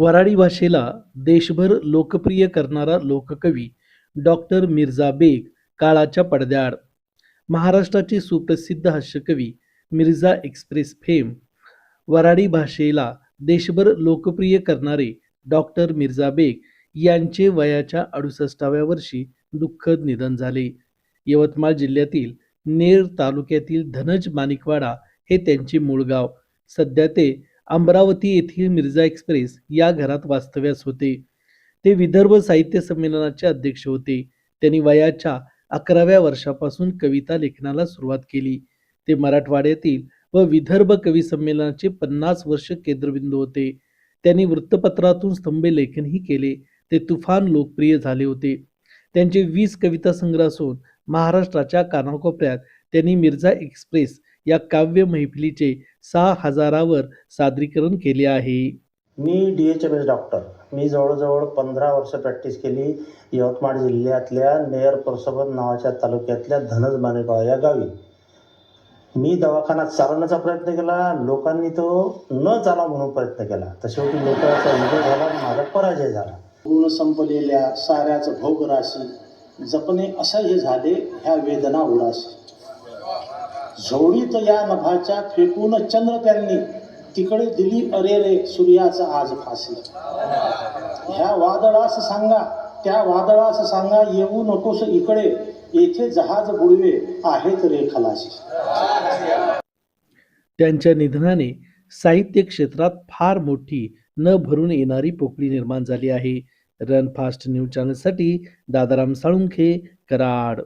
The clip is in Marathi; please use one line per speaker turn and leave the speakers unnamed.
वराडी भाषेला देशभर लोकप्रिय करणारा लोककवी डॉक्टर मिर्झा बेग काळाच्या पडद्याआड. महाराष्ट्राचे सुप्रसिद्ध हास्यकवी मिर्झा एक्सप्रेस फेम. वराडी भाषेला देशभर लोकप्रिय करणारे डॉक्टर मिर्झा बेग यांचे वयाच्या अडुसष्टाव्या वर्षी दुःखद निधन झाले. यवतमाळ जिल्ह्यातील नेर तालुक्यातील धनज माणिकवाडा हे त्यांचे मूळ गाव. सध्या ते अमरावती येथील मिर्झा एक्सप्रेस या घरात वास्तव्यास होते. ते विदर्भ साहित्य संमेलनाचे अध्यक्ष होते. त्यांनी वयाच्या अकराव्या वर्षापासून कविता लेखनाला सुरुवात केली. ते मराठवाड्यातील व विदर्भ कवी संमेलनाचे पन्नास वर्ष केंद्रबिंदू होते. त्यांनी वृत्तपत्रातून स्तंभ लेखनही केले. ते तुफान लोकप्रिय झाले होते. त्यांचे वीस कविता संग्रह असून महाराष्ट्राच्या कानाकोपऱ्यात त्यांनी मिर्झा एक्सप्रेस या काव्य मैफिलीचे सहा हजारावर सादरीकरण केले आहे.
मी D H M S doctor मी जवळजवळ पंधरा वर्ष प्रॅक्टिस केली. यवतमाळ जिल्ह्यातल्या नेर परसोबत नावाच्या तालुक्यातल्या धनज मानेगाव या गावी. मी दवाखाना चालवण्याचा प्रयत्न केला. लोकांनी तो न चाला म्हणून प्रयत्न केला. तर शेवटी लोकांचा विजय झाला आणि माझा पराजय झाला.
पूर्ण संपलेल्या साऱ्याच भोग राशी जपणे असह्य झाले ह्या वेदना उराशी. झोडीत या नभाच्या फेकून चंद्र त्यांनी तिकडे दिली अरे रे सूर्याचा आज फाशी ह्या वादळास सांगा त्या वादळास सांगा येऊ नकोस इकडे येथे जहाज बुडवे आहेत रे खलाशी.
त्यांच्या निधनाने साहित्य क्षेत्रात फार मोठी न भरून येणारी पोकळी निर्माण झाली आहे. रन फास्ट न्यूज चॅनलसाठी दादाराम साळुंखे कराड.